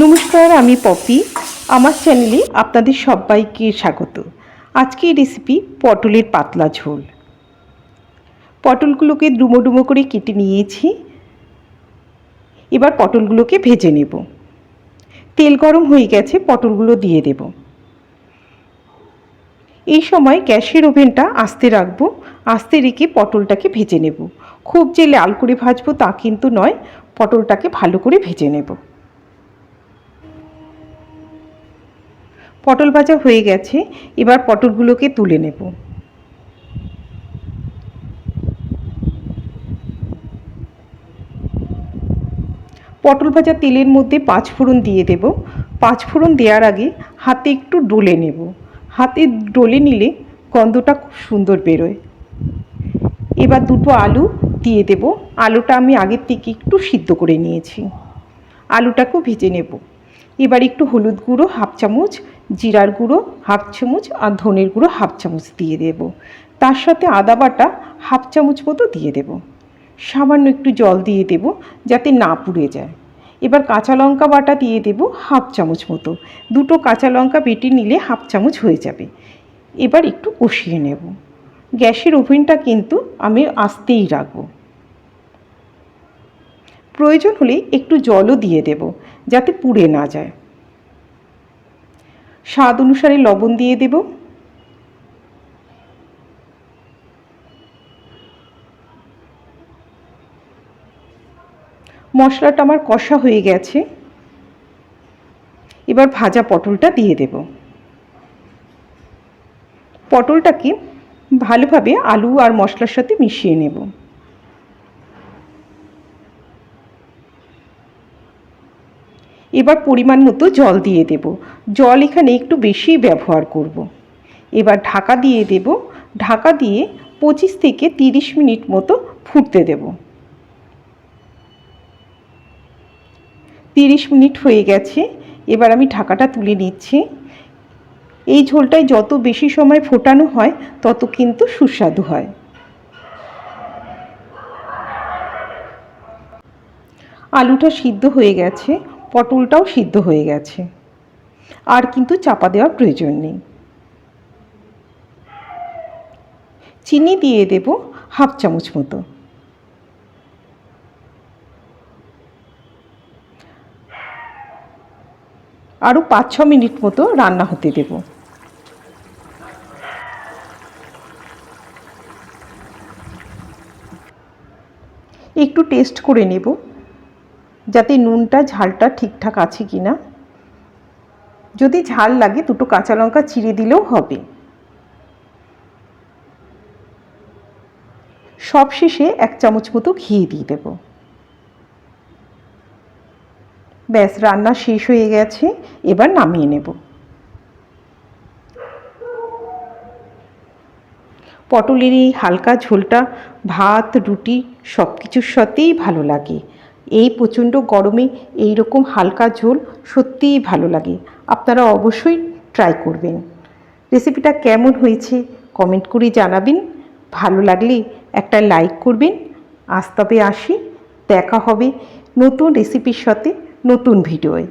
নমস্কার, আমি পপি। আমার চ্যানেলে আপনাদের সবাইকে স্বাগত। আজকে রেসিপি পটলের পাতলা ঝোল। পটলগুলোকে ডুমো ডুমো করে কেটে নিয়েছি। এবার পটলগুলোকে ভেজে নেব। তেল গরম হয়ে গেছে, পটলগুলো দিয়ে দেব। এই সময় গ্যাসের ওভেনটা আস্তে রাখব, আস্তে রেখে পটলটাকে ভেজে নেব। খুব যে লাল করে ভাজবো তা কিন্তু নয়, পটলটাকে ভালো করে ভেজে নেব। পটল ভাজা হয়ে গেছে, এবার পটলগুলোকে তুলে নেব। পটল ভাজা তেলের মধ্যে পাঁচ ফোড়ন দিয়ে দেব। পাঁচ ফোড়ন দেওয়ার আগে হাতে একটু ডলে নেব। হাতে ডলে নিলে গন্ধটা খুব সুন্দর বেরোয়। এবার দুটো আলু দিয়ে দেব। আলুটা আমি আগের থেকে একটু সিদ্ধ করে নিয়েছি। আলুটাকেও ভেজে নেব। এবার একটু হলুদ গুঁড়ো হাফ চামচ, জিরার গুঁড়ো হাফ চামচ আর ধনের গুঁড়ো হাফ চামচ দিয়ে দেব। তার সাথে আদা বাটা হাফ চামচ মতো দিয়ে দেব। সামান্য একটু জল দিয়ে দেব যাতে না পুড়ে যায়। এবার কাঁচা লঙ্কা বাটা দিয়ে দেব হাফ চামচ মতো। দুটো কাঁচা লঙ্কা বেটে নিলে হাফ চামচ হয়ে যাবে। এবার একটু কষিয়ে নেব। গ্যাসের ওভেনটা কিন্তু আমি আস্তেই রাখব। প্রয়োজন হলে একটু জলও দিয়ে দেব, যাতে পুড়ে না যায়। স্বাদ অনুসারে লবণ দিয়ে দেব। মশলাটা আমার কষা হয়ে গেছে। এবার ভাজা পটলটা দিয়ে দেব। পটলটাকে ভালোভাবে আলু আর মশলার সাথে মিশিয়ে নেব। এবার পরিমাণ মতো জল দিয়ে দেব। জল এখানে একটু বেশি ব্যবহার করব। এবার ঢাকা দিয়ে দেব। ঢাকা দিয়ে পঁচিশ থেকে তিরিশ মিনিট মতো ফুটতে দেব। তিরিশ মিনিট হয়ে গেছে। এবার আমি ঢাকাটা তুলে নিচ্ছি। এই ঝোলটায় যত বেশি সময় ফোটানো হয়, তত কিন্তু সুস্বাদু হয়। আলুটা সিদ্ধ হয়ে গেছে। পটলটাও সিদ্ধ হয়ে গেছে। আর কিন্তু চাপা দেওয়ার প্রয়োজন নেই। চিনি দিয়ে দেব হাফ চামচ মতো। আরও পাঁচ ছ মিনিট মতো রান্না হতে দেব। একটু টেস্ট করে নেব। যাতে নুনটা, ঝালটা ঠিকঠাক আছে কি না যদি ঝাল লাগে, দুটো কাঁচা লঙ্কা চিড়ে দিলেও হবে। সব শেষে এক চামচ মতো ঘি দিয়ে দেব। ব্যাস, রান্না শেষ হয়ে গেছে, এবার নামিয়ে নেব। পটলের এই হালকা ঝোলটা, ভাত, রুটি সব কিছুর সাথেই ভালো লাগে। এই প্রচণ্ড গরমে এই রকম হালকা ঝোল সত্যিই ভালো লাগে। আপনারা অবশ্যই ট্রাই করবেন। রেসিপিটা কেমন হয়েছে কমেন্ট করে জানাবেন। ভালো লাগলে একটা লাইক করবেন। আজ তবে আসি। দেখা হবে নতুন রেসিপির সাথে নতুন ভিডিওয়